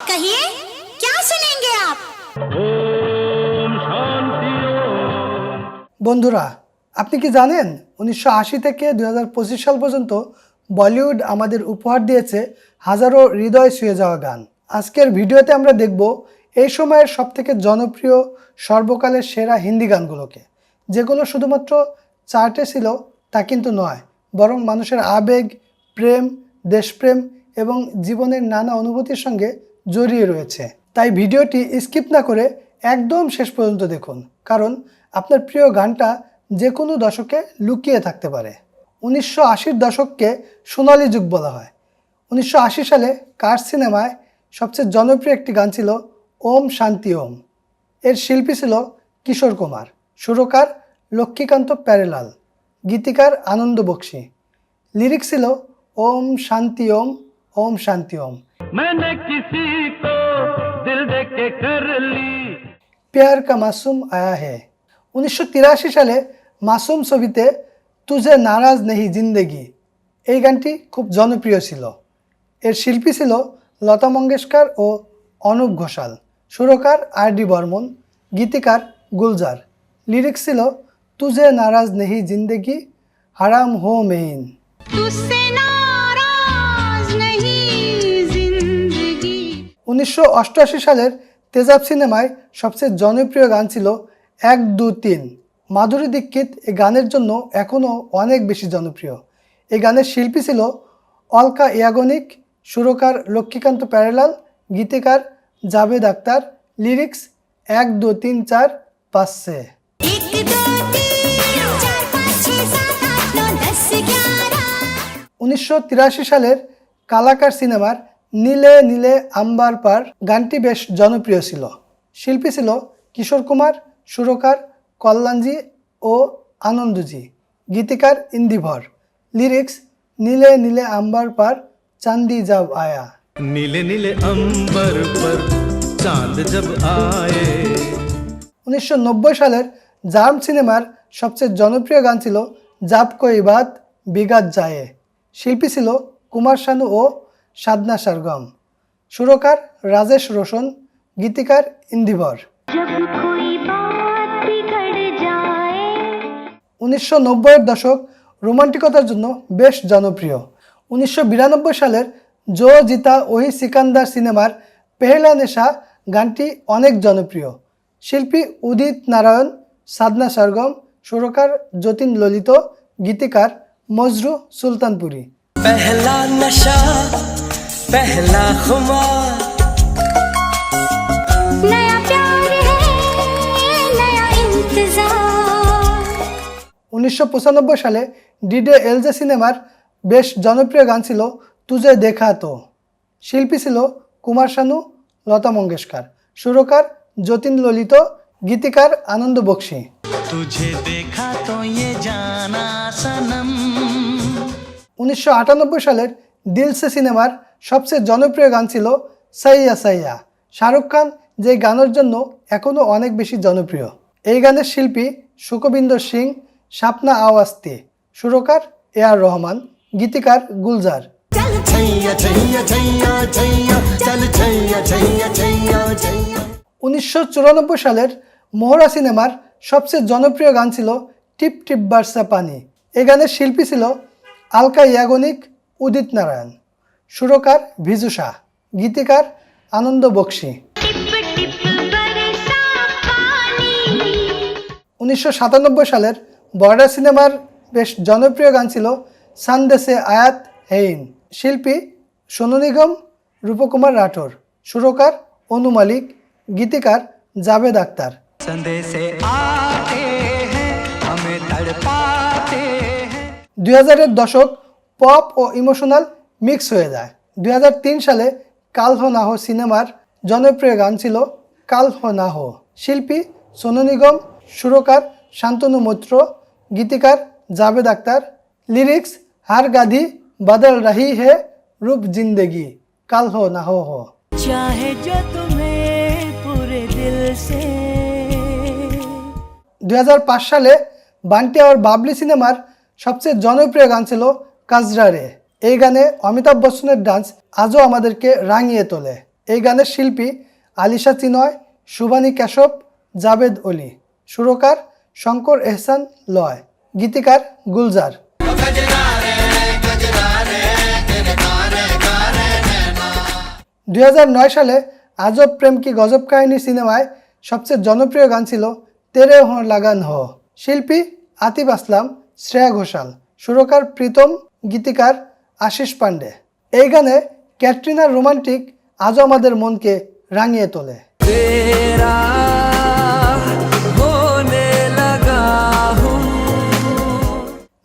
कहिए क्या सुनेंगे आप বন্ধুরা আপনি কি জানেন উনিশশো আশি থেকে দুই সাল পর্যন্ত বলিউড আমাদের উপহার দিয়েছে হাজারো হৃদয় ছুঁয়ে যাওয়া গান আজকের ভিডিওতে আমরা দেখব এই সময়ের সবথেকে জনপ্রিয় সর্বকালের সেরা হিন্দি গানগুলোকে যেগুলো শুধুমাত্র চার্টে ছিল তা কিন্তু নয় বরং মানুষের আবেগ প্রেম দেশপ্রেম এবং জীবনের নানা অনুভূতির সঙ্গে জড়িয়ে রয়েছে। তাই ভিডিওটি স্কিপ না করে একদম শেষ পর্যন্ত দেখুন, কারণ আপনার প্রিয় গানটা যে কোনো দশকে লুকিয়ে থাকতে পারে। উনিশশো আশির দশককে সোনালি যুগ বলা হয়। উনিশশো আশি সালে কার সিনেমায় সবচেয়ে জনপ্রিয় একটি গান ছিল ওম শান্তি ওম। এর শিল্পী ছিল কিশোর কুমার, সুরকার লক্ষ্মীকান্ত প্যারেলাল, গীতিকার আনন্দ বক্সি। লিরিক্স ছিল ওম শান্তি ওম ওম শান্তি ওম। मैंने किसी को दिल दे के कर ली পেয়ার কা মাসুম আয়া হে উনিশশো তিরাশি সালে মাসুম ছবিতে তুজে নারাজ নেহি জিন্দেগি এই গানটি খুব জনপ্রিয় ছিল এর শিল্পী ছিল লতা মঙ্গেশকর ও অনুপ ঘোষাল সুরকার আর ডি বর্মন গীতিকার গুলজার লিরিক্স ছিল তুজে নারাজ নেহি জিন্দেগি হারাম হো মেইন উনিশশো অষ্টআশি সালের তেজাব সিনেমায় সবচেয়ে জনপ্রিয় গান ছিল এক দু তিন। মাধুরী দীক্ষিত এই গানের জন্য এখনও অনেক বেশি জনপ্রিয়। এই গানের শিল্পী ছিল অলকা ইয়াগনিক সুরকার লক্ষ্মীকান্ত প্যারেলাল গীতিকার জাভেদ আক্তার লিরিক্স এক দু তিন চার পাঁচ উনিশশো সালের কালাকার সিনেমার নীলে নীলে আম্বার পার গানটি বেশ জনপ্রিয় ছিল। শিল্পী ছিল কিশোর কুমার সুরকার কল্যাণজি ও আনন্দজি। গীতিকার ইন্দিভর। লিরিক্স নীলে নীলে আম্বার পার চান্দি যাব আয়া। নীলে নীলে আম্বার পার চাঁদ আয়ে। উনিশশো সালের জার্ম সিনেমার সবচেয়ে জনপ্রিয় গান ছিল জাপ কই বাত বিগাত জায়ে। শিল্পী ছিল কুমার শানু ও সাদনা সারগম। সুরকার রাজেশ রোশন, গীতিকার ইন্দিবর। উনিশশো নব্বইয়ের দশক রোমান্টিকতার জন্য বেশ জনপ্রিয়। উনিশশো বিরানব্বই সালের জো জিতা ওহি সিকান্দার সিনেমার পেহেলা নেশা গানটি অনেক জনপ্রিয়। শিল্পী উদিত নারায়ণ সাদনা সরগম, সুরকার যতীন ললিত, গীতিকার মজরু সুলতানপুরী। নেশা पहला खुमार नया प्यार है नया इंतजार উনিশশো পঁচানব্বই সালে ডিডে এলজে সিনেমার বেশ জনপ্রিয় গান ছিল তুজে দেখা তো শিল্পী ছিল কুমার শানু লতা মঙ্গেশকর সুরকার যতীন ললিত গীতিকার আনন্দ বক্সি तुझे देखा तो ये जाना सनम উনিশশো আটানব্বই সালের দিলসে সিনেমার সবচেয়ে জনপ্রিয় গান ছিল সাইয়া সাইয়া। শাহরুখ খান যে গানের জন্য এখনও অনেক বেশি জনপ্রিয়। এই গানের শিল্পী সুকবিন্দর সিং শাপনা আওয়াস্তি সুরকার এ আর রহমান গীতিকার গুলজার। উনিশশো চুরানব্বই সালের মোহরা সিনেমার সবচেয়ে জনপ্রিয় গান ছিল টিপ টিপ বার্সা পানি। এ গানের শিল্পী ছিল আলকা ইয়াগনিক উদিত নারায়ণ। সুরকার ভিজু শাহ গীতিকার আনন্দ বক্সি। উনিশশো সাতানব্বই সালের বর্ডার সিনেমার বেশ জনপ্রিয় গান ছিল সানদেশে আয়াত হেইন। শিল্পী সোনু নিগম রূপকুমার রাঠোর সুরকার অনু মালিক গীতিকার জাভেদ আক্তার। দুই হাজারের দশক পপ ও ইমোশনাল মিক্স হয়ে যায় দুই সালে কাল হো না হো সিনেমার জনপ্রিয় গান ছিল কাল হো না হো শিল্পী সোনু নিগম সুরকার শান্তনু মৈত্র গীতিকার জাভেদ আক্তার লিরিক্স হার গাধি বদল রহি হে রূপ জিন্দেগি কাল হো না হো হো चाहे जो तुम्हें पूरे दिल से দুই সালে বান্টি আর বাবলি সিনেমার সবচেয়ে জনপ্রিয় গান ছিল কাজরা রে এই গানে অমিতাভ বচ্চনের ডান্স আজও আমাদেরকে রাঙিয়ে তোলে। এই গানের শিল্পী আলিশা চিনয়, সুবানী কেশব জাবেদ অলি, সুরকার শঙ্কর এহসান লয়, গীতিকার গুলজার। দুই হাজার নয় সালে আজব প্রেম কি গজব কাহিনী সিনেমায় সবচেয়ে জনপ্রিয় গান ছিল তেরে হো লাগান হো। শিল্পী আতিফ আসলাম, শ্রেয়া ঘোষাল, সুরকার প্রীতম, গীতিকার আশিস পান্ডে এই গানে ক্যাটরিনার রোমান্টিক আজও আমাদের মনকে রাঙিয়ে তোলে।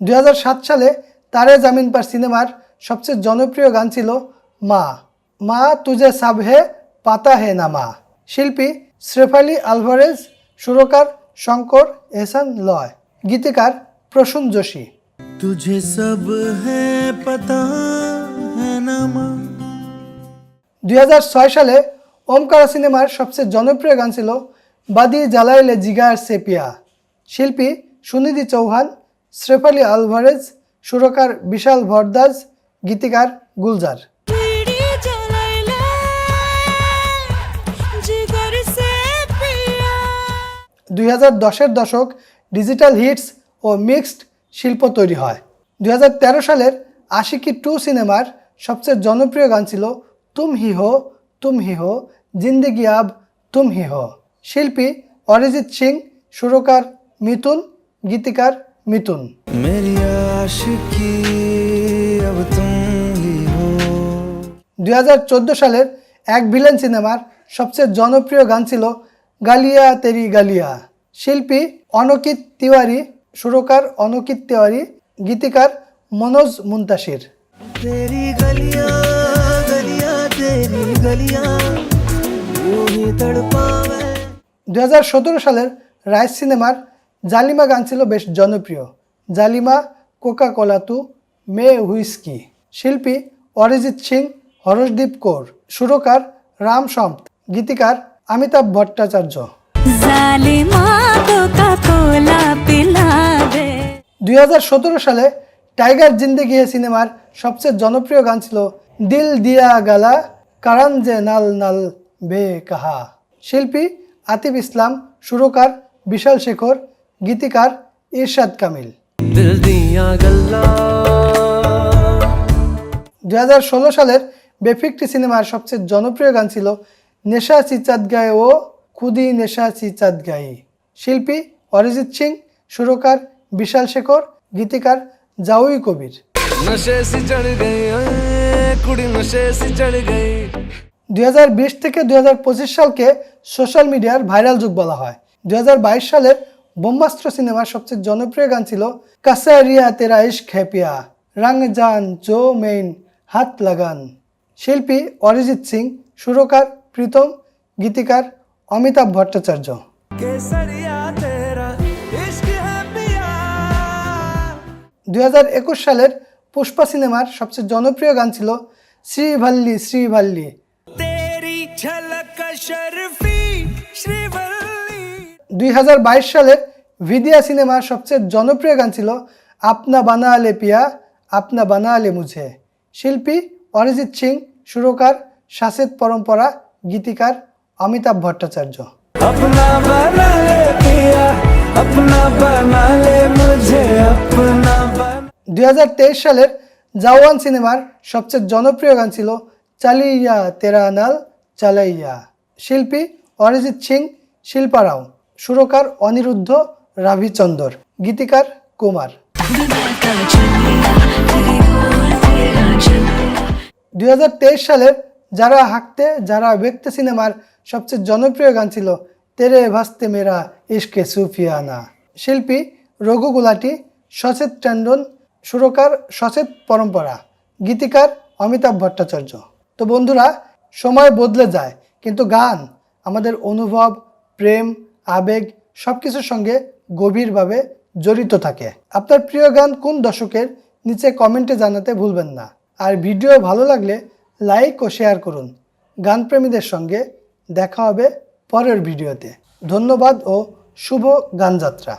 দু হাজার সাত সালে তারে জামিন পার সিনেমার সবচেয়ে জনপ্রিয় গান ছিল মা। মা তুজে সাব হে পাতা হে না মা। শিল্পী শ্রেফালি আলভারেজ সুরকার শঙ্কর এহসান লয় গীতিকার প্রসূন যোশী। तुझे सब है पता है ना माँ দুই সালে ওমকারা সিনেমার সবচেয়ে জনপ্রিয় গান ছিল বাদি জ্বালাইলে জিগার সেপিয়া শিল্পী সুনিধি চৌহান শ্রেফালি আলভারেজ সুরকার বিশাল ভরদাস গীতিকার গুলজার बीड़ी जलाइले जिगर से पिया দুই হাজার দশের দশক ডিজিটাল হিটস ও মিক্সড শিল্প তৈরি হয়। দুই হাজার তেরো সালের আশিকি টু সিনেমার সবচেয়ে জনপ্রিয় গান ছিল তুম হি হো তুম হি হো জিন্দেগি আব তুম হি হো। শিল্পী অরিজিৎ সিং সুরকার মিথুন গীতিকার মিথুন। দু হাজার চোদ্দ সালের এক ভিলেন সিনেমার সবচেয়ে জনপ্রিয় গান ছিল গালিয়া তেরি গালিয়া। শিল্পী অনকিত তিওয়ারি সুরকার অনকিত তেওয়ারি গীতিকার মনোজ মুন্তাসির। দু হাজার সতেরো সালের রাইস সিনেমার জালিমা গান ছিল বেশ জনপ্রিয়। জালিমা কোকা কলাতু মে হুইস্কি। শিল্পী অরিজিৎ সিং হরসদীপ কৌর। সুরকার রাম সম্প গীতিকার অমিতাভ ভট্টাচার্য। দুই হাজার সতেরো সালে টাইগার জিন্দেগি সিনেমার সবচেয়ে জনপ্রিয় গান ছিল দিল দিয়া গালা কারণ যে নাল নাল বে কাহা। শিল্পী আতিফ ইসলাম সুরকার বিশাল শেখর গীতিকার ইরশাদ কামিল। দু হাজার ষোলো সালের বেফিকটি সিনেমার সবচেয়ে জনপ্রিয় গান ছিল নেশা চিচাদ গায়ে ও খুদি নেশা চিচাঁদ গাই শিল্পী অরিজিৎ সিং সুরকার বিশাল শেখর গীতিকার জাউই কবির। দুই থেকে দুই সালকে সোশ্যাল মিডিয়ার ভাইরাল যুগ বলা হয়। দু হাজার বাইশ সালের ব্রহ্মাস্ত্র সিনেমার সবচেয়ে জনপ্রিয় গান ছিল কাসারিয়া তেরা ইস্ক হ্যাপিয়া রাং জান জো মেইন হাত লাগান। শিল্পী অরিজিৎ সিং সুরকার প্রীতম গীতিকার অমিতাভ ভট্টাচার্য। দুই হাজার একুশ সালের পুষ্পা সিনেমার সবচেয়ে জনপ্রিয় গান ছিল শ্রীভাল্লি শ্রীভাল্লি। দুই হাজার বাইশ সালের ভিদিয়া সিনেমার সবচেয়ে জনপ্রিয় গান ছিল আপনা বানা আলে পিয়া আপনা বানা আলে মুঝে। শিল্পী অরিজিৎ সিং সুরকার শাসিত পরম্পরা গীতিকার অমিতাভ ভট্টাচার্য अपना बना ले पिया अपना बना ले मुझे अपना बना দুই সালের জাওয়ান সিনেমার সবচেয়ে জনপ্রিয় গান ছিল চালিয়া তেরা নাল চালাইয়া শিল্পী অরিজিৎ সিং শিল্পা রাও সুরকার অনিরুদ্ধ রাভিচন্দর গীতিকার কুমার দুই সালের যারা হাঁকতে যারা ব্যক্তি সিনেমার সবচেয়ে জনপ্রিয় গান ছিল তেরে ভাস্তে মেরা ইশকে সুফিয়ানা। শিল্পী রঘু গুলাটি সচেত ট্যান্ডন সুরকার সচেত পরম্পরা, গীতিকার অমিতাভ ভট্টাচার্য। তো বন্ধুরা, সময় বদলে যায়, কিন্তু গান, আমাদের অনুভব, প্রেম, আবেগ সব কিছুর সঙ্গে গভীরভাবে জড়িত থাকে। আপনার প্রিয় গান কোন দশকের নিচে কমেন্টে জানাতে ভুলবেন না। আর ভিডিও ভালো লাগলে লাইক ও শেয়ার করুন। গানপ্রেমীদের সঙ্গে দেখা হবে পরের ভিডিওতে। ধন্যবাদ ও শুভ গানযাত্রা।